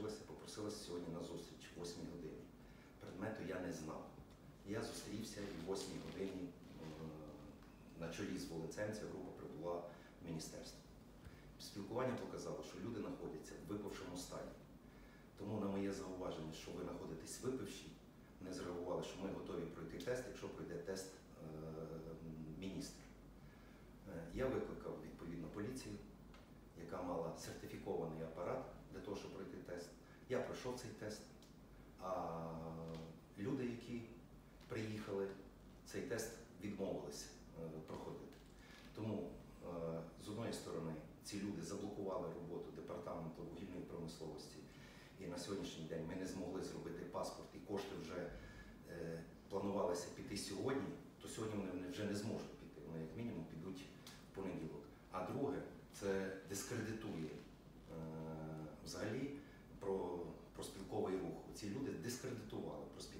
залишилася, попросилася сьогодні на зустріч в 8 годині. Предмету я не знав. Я зустрівся і в 8 годині е, на чолі з Волинцем ця група прибула в міністерство. Спілкування показало, що люди знаходяться в випившому стані. Тому на моє зауваження, що ви знаходитесь випивші, не зреагували, що ми готові пройти тест, якщо пройде тест е, міністр. Е, Я викликав відповідно поліцію, яка мала сертифікований апарат для того, щоб пройти тест. Я пройшов цей тест. А люди, які приїхали, цей тест відмовилися е, проходити. Тому е, з одної сторони ці люди заблокували роботу департаменту вугільної промисловості. І на сьогоднішній день ми не змогли зробити паспорт, і кошти вже е, планувалися піти сьогодні, то сьогодні вони вже не зможуть піти. Вони як мінімум підуть в понеділок. А друге, це дискредитує дискредитували про спілковий